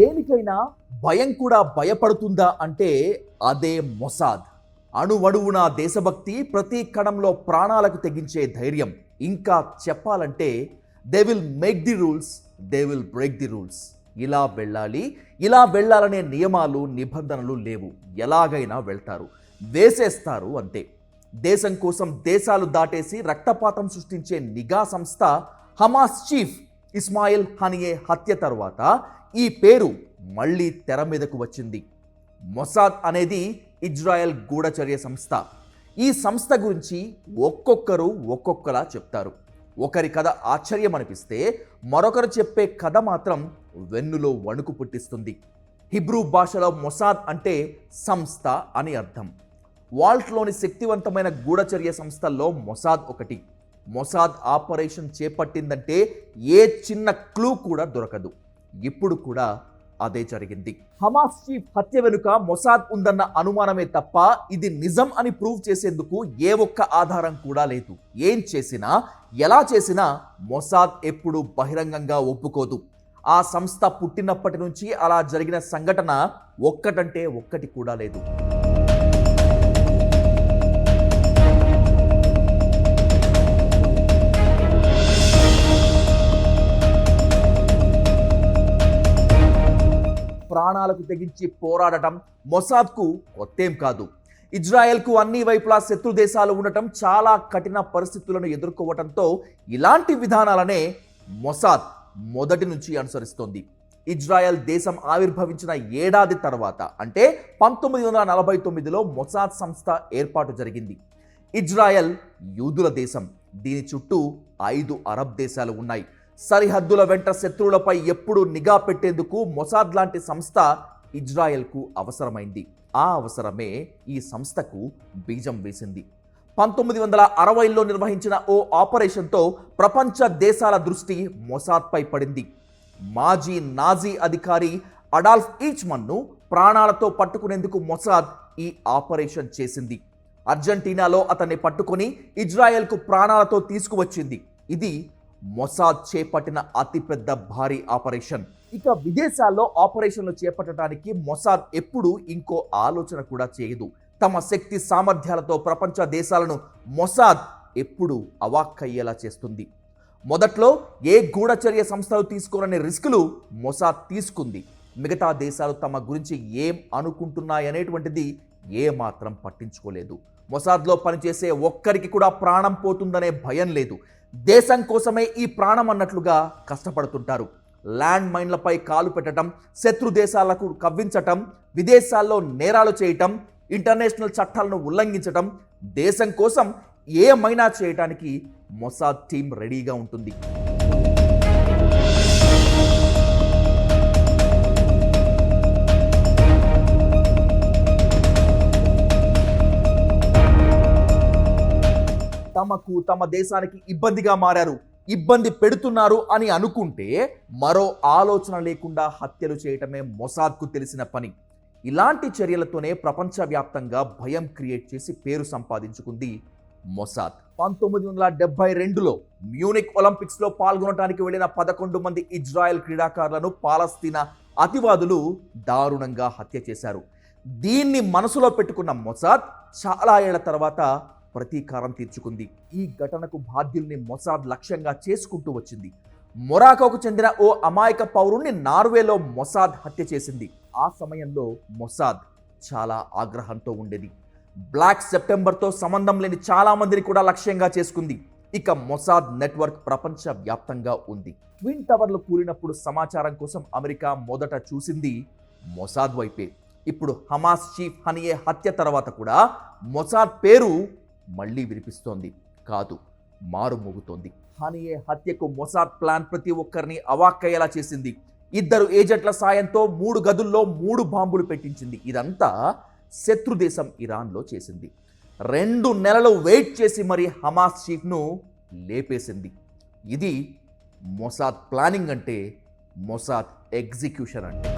దేనికైనా భయం కూడా భయపడుతుందా అంటే అదే మొసాద్. అణువణువున దేశభక్తి ప్రతి కణంలో ప్రాణాలకు తెగించే ధైర్యం. ఇంకా చెప్పాలంటే they will make the rules they will break the rules ఇలా వెళ్ళాలి ఇలా వెళ్ళాలనే నియమాలు నిబంధనలు లేవు. ఎలాగైనా వెళ్తారు. వేసేస్తారు అంతే. దేశం కోసం దేశాలు దాటేసి రక్తపాతం సృష్టించే నిఘా సంస్థ హమాస్ చీఫ్ ఇస్మాయిల్ హనియే హత్య తర్వాత ఈ పేరు మళ్ళీ తెర మీదకు వచ్చింది. మొసాద్ అనేది ఇజ్రాయెల్ గూఢచర్య సంస్థ. ఈ సంస్థ గురించి ఒక్కొక్కరు ఒక్కొక్కలా చెప్తారు. ఒకరి కథ ఆశ్చర్యం అనిపిస్తే మరొకరు చెప్పే కథ మాత్రం వెన్నులో వణుకు పుట్టిస్తుంది. హిబ్రూ భాషలో మొసాద్ అంటే సంస్థ అని అర్థం. వాల్ట్లోని శక్తివంతమైన గూఢచర్య సంస్థల్లో మొసాద్ ఒకటి. మొసాద్ ఆపరేషన్ చేపట్టిందంటే ఏ చిన్న క్లూ కూడా దొరకదు. ఇప్పుడు కూడా అదే జరిగింది. హమాస్ చీఫ్ హత్య వెనుక మొసాద్ ఉందన్న అనుమానమే తప్ప ఇది నిజం అని ప్రూవ్ చేసేందుకు ఏ ఒక్క ఆధారం కూడా లేదు. ఏం చేసినా ఎలా చేసినా మొసాద్ ఎప్పుడూ బహిరంగంగా ఒప్పుకోదు. ఆ సంస్థ పుట్టినప్పటి నుంచి అలా జరిగిన సంఘటన ఒక్కటంటే ఒక్కటి కూడా లేదు. ప్రాణాలకు తెగించి పోరాడటం మొసాద్కు కొత్తేం కాదు. ఇజ్రాయెల్కు అన్ని వైపులా శత్రు దేశాలు ఉండటం చాలా కఠిన పరిస్థితులను ఎదుర్కోవటంతో ఇలాంటి విధానాలనే మొసాద్ మొదటి నుంచి అనుసరిస్తోంది. ఇజ్రాయెల్ దేశం ఆవిర్భవించిన ఏడాది తర్వాత అంటే పంతొమ్మిది వందల నలభై తొమ్మిదిలో మొసాద్ సంస్థ ఏర్పాటు జరిగింది. ఇజ్రాయెల్ యూదుల దేశం దీని చుట్టూ ఐదు అరబ్ దేశాలు ఉన్నాయి. సరిహద్దుల వెంట శత్రువులపై ఎప్పుడూ నిఘా పెట్టేందుకు మొసాద్ లాంటి సంస్థ ఇజ్రాయెల్కు అవసరమైంది. ఆ అవసరమే ఈ సంస్థకు బీజం వేసింది. పంతొమ్మిది వందల అరవైలో నిర్వహించిన ఓ ఆపరేషన్తో ప్రపంచ దేశాల దృష్టి మొసాద్పై పడింది. మాజీ నాజీ అధికారి అడాల్ఫ్ ఈచ్మన్ను ప్రాణాలతో పట్టుకునేందుకు మొసాద్ ఈ ఆపరేషన్ చేసింది. అర్జెంటీనాలో అతన్ని పట్టుకొని ఇజ్రాయెల్కు ప్రాణాలతో తీసుకువచ్చింది. ఇది మొసాద్ చేపట్టిన అతిపెద్ద భారీ ఆపరేషన్. ఇక విదేశాల్లో ఆపరేషన్లు చేపట్టడానికి మొసాద్ ఎప్పుడూ ఇంకో ఆలోచన కూడా చేయదు. తమ శక్తి సామర్థ్యాలతో ప్రపంచ దేశాలను మొసాద్ ఎప్పుడు అవాక్కయ్యేలా చేస్తుంది. మొదట్లో ఏ గూఢచర్య సంస్థలు తీసుకోనని రిస్కులు మొసాద్ తీసుకుంది. మిగతా దేశాలు తమ గురించి ఏం అనుకుంటున్నాయనేటువంటిది ఏమాత్రం పట్టించుకోలేదు. మొసాద్లో పనిచేసే ఒక్కరికి కూడా ప్రాణం పోతుందనే భయం లేదు. దేశం కోసమే ఈ ప్రాణం అన్నట్లుగా కష్టపడుతుంటారు. ల్యాండ్ మైన్లపై కాలు పెట్టడం శత్రు దేశాలకు కవ్వించటం విదేశాల్లో నేరాలు చేయటం ఇంటర్నేషనల్ చట్టాలను ఉల్లంఘించటం దేశం కోసం ఏమైనా చేయటానికి మొసాద్ టీం రెడీగా ఉంటుంది. తమకు తమ దేశానికి ఇబ్బందిగా మారారు ఇబ్బంది పెడుతున్నారు అని అనుకుంటే మరో ఆలోచన లేకుండా హత్యలు చేయటమే మొసాద్కు తెలిసిన పని. ఇలాంటి చర్యలతోనే ప్రపంచవ్యాప్తంగా భయం క్రియేట్ చేసి పేరు సంపాదించుకుంది మొసాద్. పంతొమ్మిది వందల డెబ్బై రెండులో మ్యూనిక్ ఒలింపిక్స్లో పాల్గొనడానికి వెళ్ళిన పదకొండు మంది ఇజ్రాయెల్ క్రీడాకారులను పాలస్తీనా అతివాదులు దారుణంగా హత్య చేశారు. దీన్ని మనసులో పెట్టుకున్న మొసాద్ చాలా ఏళ్ళ తర్వాత ప్రతీకారం తీర్చుకుంది. ఈ ఘటనకు బాధ్యుల్ని మొసాద్ లక్ష్యంగా చేసుకుంటూ వచ్చింది. మొరాకోకు చెందిన ఓ అమాయక పౌరుణ్ణి నార్వేలో మొసాద్ హత్య చేసింది. ఆ సమయంలో మొసాద్ చాలా ఆగ్రహంతో ఉండేది. బ్లాక్ సెప్టెంబర్తో సంబంధం లేని చాలా మందిని కూడా లక్ష్యంగా చేసుకుంది. ఇక మొసాద్ నెట్వర్క్ ప్రపంచ వ్యాప్తంగా ఉంది. ట్విన్ టవర్లు కూలినప్పుడు సమాచారం కోసం అమెరికా మొదట చూసింది మొసాద్ వైపే. ఇప్పుడు హమాస్ చీఫ్ హనియే హత్య తర్వాత కూడా మొసాద్ పేరు మళ్ళీ వినిపిస్తోంది. కాదు మారుమోగుతోంది హనియే హత్యకు మొసాద్ ప్లాన్ ప్రతి ఒక్కరిని అవాక్కయ్యేలా చేసింది. ఇద్దరు ఏజెంట్ల సాయంతో మూడు గదుల్లో మూడు బాంబులు పెట్టించింది. ఇదంతా శత్రు దేశం ఇరాన్లో చేసింది. రెండు నెలలు వెయిట్ చేసి మరి హమాస్ చీఫ్ను లేపేసింది. ఇది మొసాద్ ప్లానింగ్ అంటే మొసాద్ ఎగ్జిక్యూషన్ అంటే.